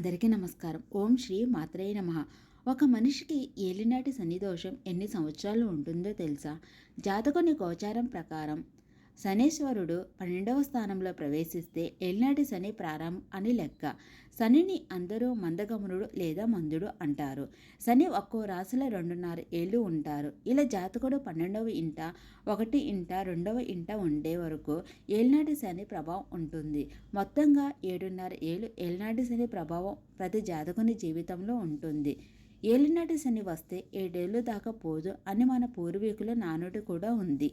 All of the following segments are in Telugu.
అందరికీ నమస్కారం. ఓం శ్రీ మాత్రేయ నమ. ఒక మనిషికి ఏలినాటి సన్నిదోషం ఎన్ని సంవత్సరాలు ఉంటుందో తెలుసా? జాతకుని గోచారం ప్రకారం శనీశ్వరుడు పన్నెండవ స్థానంలో ప్రవేశిస్తే ఎల్నాటి శని ప్రారంభం అని లెక్క. శనిని అందరూ మందగమనుడు లేదా మందుడు అంటారు. శని ఒక్కో రాశిలో రెండున్నర ఏళ్ళు ఉంటారు. ఇలా జాతకుడు పన్నెండవ ఇంట ఒకటి ఇంట రెండవ ఇంట ఉండే వరకు ఏలినాటి శని ప్రభావం ఉంటుంది. మొత్తంగా ఏడున్నర ఏళ్ళు ఏలినాటి శని ప్రభావం ప్రతి జాతకుని జీవితంలో ఉంటుంది. ఏలినాటి శని వస్తే ఏడేళ్ళు దాకా పోదు అని మన పూర్వీకుల నానుడి కూడా ఉంది.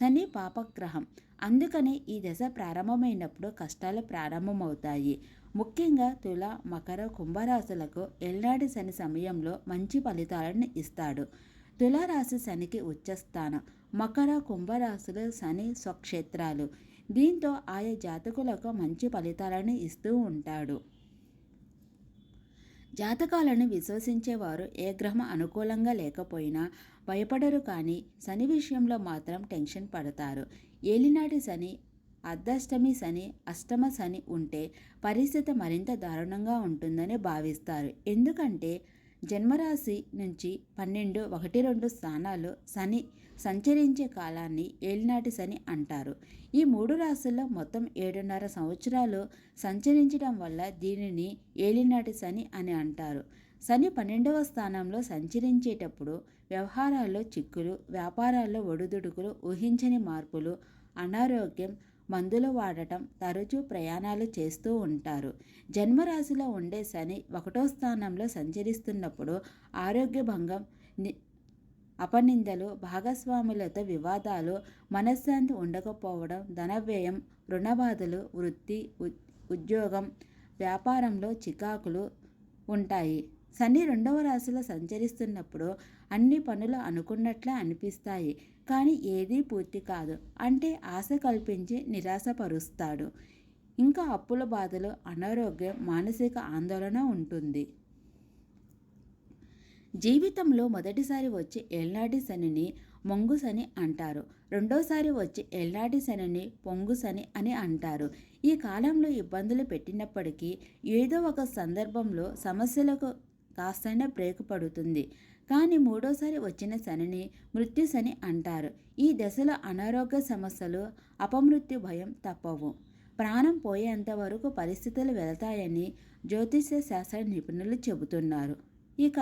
శని పాపగ్రహం. అందుకనే ఈ దశ ప్రారంభమైనప్పుడు కష్టాలు ప్రారంభమవుతాయి. ముఖ్యంగా తుల మకర కుంభరాశులకు ఎల్నాటి శని సమయంలో మంచి ఫలితాలను ఇస్తాడు. తులారాశి శనికి ఉచ్చస్థానం. మకర కుంభరాశులు శని స్వక్షేత్రాలు. దీంతో ఆయా జాతకులకు మంచి ఫలితాలను ఇస్తూ ఉంటాడు. జాతకాలను విశ్వసించేవారు ఏ గ్రహం అనుకూలంగా లేకపోయినా భయపడరు కానీ శని విషయంలో మాత్రం టెన్షన్ పడతారు. ఏలినాటి శని అర్ధాష్టమి శని అష్టమ శని ఉంటే పరిస్థితి మరింత దారుణంగా ఉంటుందని భావిస్తారు. ఎందుకంటే జన్మరాశి నుంచి పన్నెండు ఒకటి రెండు స్థానాలు శని సంచరించే కాలాన్ని ఏలినాటి శని అంటారు. ఈ మూడు రాశుల్లో మొత్తం ఏడున్నర సంవత్సరాలు సంచరించడం వల్ల దీనిని ఏలినాటి శని అని అంటారు. శని పన్నెండవ స్థానంలో సంచరించేటప్పుడు వ్యవహారాల్లో చిక్కులు వ్యాపారాల్లో ఒడిదుడుకులు ఊహించని మార్పులు అనారోగ్యం మందులు వాడటం తరచూ ప్రయాణాలు చేస్తూ ఉంటారు. జన్మరాశిలో ఉండే శని ఒకటో స్థానంలో సంచరిస్తున్నప్పుడు ఆరోగ్య భంగం అపనిందలు భాగస్వాములతో వివాదాలు మనశ్శాంతి ఉండకపోవడం ధనవ్యయం రుణబాధలు వృత్తి ఉద్యోగం వ్యాపారంలో చికాకులు ఉంటాయి. శని రెండవ రాశిలో సంచరిస్తున్నప్పుడు అన్ని పనులు అనుకున్నట్లే అనిపిస్తాయి. కానీ ఏదీ పూర్తి కాదు. అంటే ఆశ కల్పించి నిరాశపరుస్తాడు. ఇంకా అప్పుల బాధలు అనారోగ్యం మానసిక ఆందోళన ఉంటుంది. జీవితంలో మొదటిసారి వచ్చి ఏళ్నాటి శనిని మొంగు శని అంటారు. రెండోసారి వచ్చి ఏళ్నాటి శనిని పొంగు శని అని అంటారు. ఈ కాలంలో ఇబ్బందులు పెట్టినప్పటికీ ఏదో ఒక సందర్భంలో సమస్యలకు కాస్తైనా బ్రేక్ పడుతుంది కానీ మూడోసారి వచ్చిన శనిని మృత్యు శని అంటారు. ఈ దశలో అనారోగ్య సమస్యలు అపమృత్యు భయం తప్పవు. ప్రాణం పోయేంత వరకు పరిస్థితులు వెళతాయని జ్యోతిష్య శాస్త్ర నిపుణులు చెబుతున్నారు. ఇక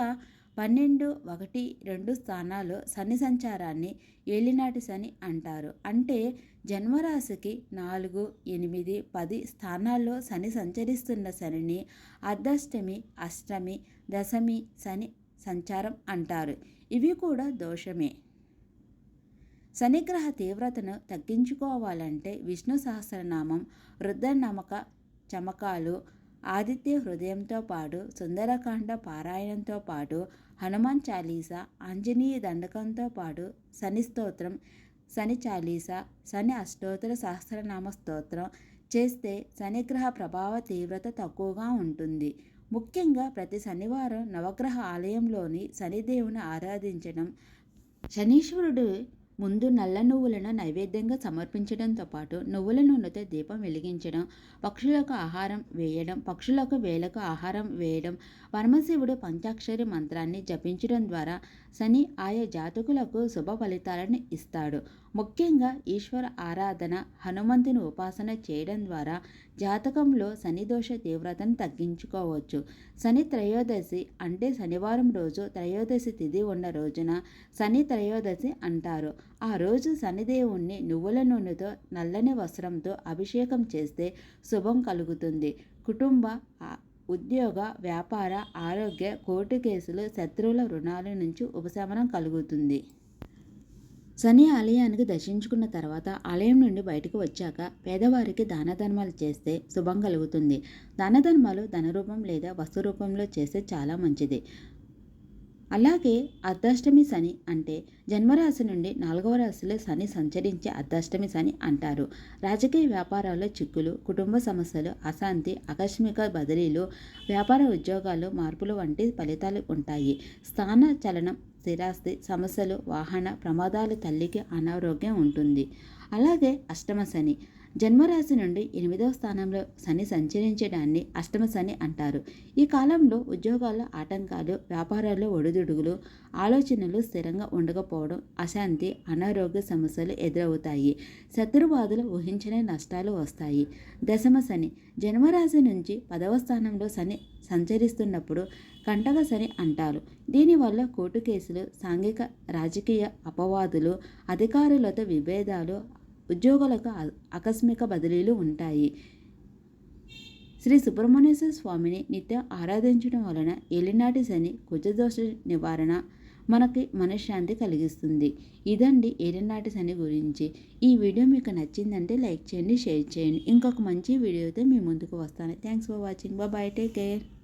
పన్నెండు ఒకటి రెండు స్థానాలు శని సంచారాన్ని ఏలినాటి శని అంటారు. అంటే జన్మరాశికి నాలుగు ఎనిమిది పది స్థానాల్లో శని సంచరిస్తున్న శనిని అర్ధష్టమి అష్టమి దశమి శని సంచారం అంటారు. ఇవి కూడా దోషమే. శనిగ్రహ తీవ్రతను తగ్గించుకోవాలంటే విష్ణు సహస్రనామం రుద్రనమక చమకాలు ఆదిత్య హృదయంతో పాటు సుందరకాండ పారాయణంతో పాటు హనుమాన్ చాలీస ఆంజనేయ దండకంతో పాటు శని స్తోత్రం శని చాలీస శని అష్టోత్తర సహస్రనామ స్తోత్రం చేస్తే శనిగ్రహ ప్రభావ తీవ్రత తక్కువగా ఉంటుంది. ముఖ్యంగా ప్రతి శనివారం నవగ్రహ ఆలయంలోని శనిదేవుని ఆరాధించడం శనీశ్వరుడు ముందు నల్ల నువ్వులను నైవేద్యంగా సమర్పించడంతో పాటు నువ్వుల నూనెతో దీపం వెలిగించడం పక్షులకు ఆహారం వేయడం పక్షులకు వేలకు ఆహారం వేయడం పరమశివుడు పంచాక్షరి మంత్రాన్ని జపించడం ద్వారా శని ఆయా జాతకులకు శుభ ఫలితాలను ఇస్తాడు. ముఖ్యంగా ఈశ్వర ఆరాధన హనుమంతుని ఉపాసన చేయడం ద్వారా జాతకంలో శనిదోష తీవ్రతను తగ్గించుకోవచ్చు. శని త్రయోదశి అంటే శనివారం రోజు త్రయోదశి తిథి ఉన్న రోజున శని త్రయోదశి అంటారు. ఆ రోజు శనిదేవుణ్ణి నువ్వుల నూనెతో నల్లని వస్త్రంతో అభిషేకం చేస్తే శుభం కలుగుతుంది. కుటుంబ ఉద్యోగ వ్యాపార ఆరోగ్య కోర్టు కేసులు శత్రువుల రుణాల నుంచి ఉపశమనం కలుగుతుంది. శని ఆలయానికి దర్శించుకున్న తర్వాత ఆలయం నుండి బయటకు వచ్చాక పేదవారికి దాన ధర్మాలు చేస్తే శుభం కలుగుతుంది. దాన ధర్మాలు ధన రూపం లేదా వస్తు రూపంలో చేస్తే చాలా మంచిది. అలాగే అర్ధాష్టమి శని అంటే జన్మరాశి నుండి నాలుగవ రాశిలో శని సంచరించే అర్ధాష్టమి శని అంటారు. రాజకీయ వ్యాపారాల్లో చిక్కులు కుటుంబ సమస్యలు అశాంతి ఆకస్మిక బదిలీలు వ్యాపార ఉద్యోగాలు మార్పులు వంటి ఫలితాలు ఉంటాయి. స్థాన చలనం స్థిరాస్తి సమస్యలు వాహన ప్రమాదాలు తల్లికి అనారోగ్యం ఉంటుంది. అలాగే అష్టమ శని జన్మరాశి నుండి ఎనిమిదవ స్థానంలో శని సంచరించడాన్ని అష్టమ శని అంటారు. ఈ కాలంలో ఉద్యోగాల్లో ఆటంకాలు వ్యాపారాల్లో ఒడిదుడుగులు ఆలోచనలు స్థిరంగా ఉండకపోవడం అశాంతి అనారోగ్య సమస్యలు ఎదురవుతాయి. శత్రుబాధలు ఊహించని నష్టాలు వస్తాయి. దశమ శని జన్మరాశి నుంచి పదవ స్థానంలో శని సంచరిస్తున్నప్పుడు కంటక శని అంటారు. దీనివల్ల కోర్టు కేసులు సాంఘిక రాజకీయ అపవాదులు అధికారులతో విభేదాలు ఉద్యోగులకు ఆకస్మిక బదిలీలు ఉంటాయి. శ్రీ సుబ్రహ్మణ్యేశ్వర స్వామిని నిత్యం ఆరాధించడం వలన ఏలినాటి శని కుజదోష నివారణ మనకి మనశ్శాంతి కలిగిస్తుంది. ఇదండి ఏలినాటి శని గురించి. ఈ వీడియో మీకు నచ్చిందంటే లైక్ చేయండి షేర్ చేయండి. ఇంకొక మంచి వీడియోతో మీ ముందుకు వస్తాను. Thanks for watching. Bye. Take care.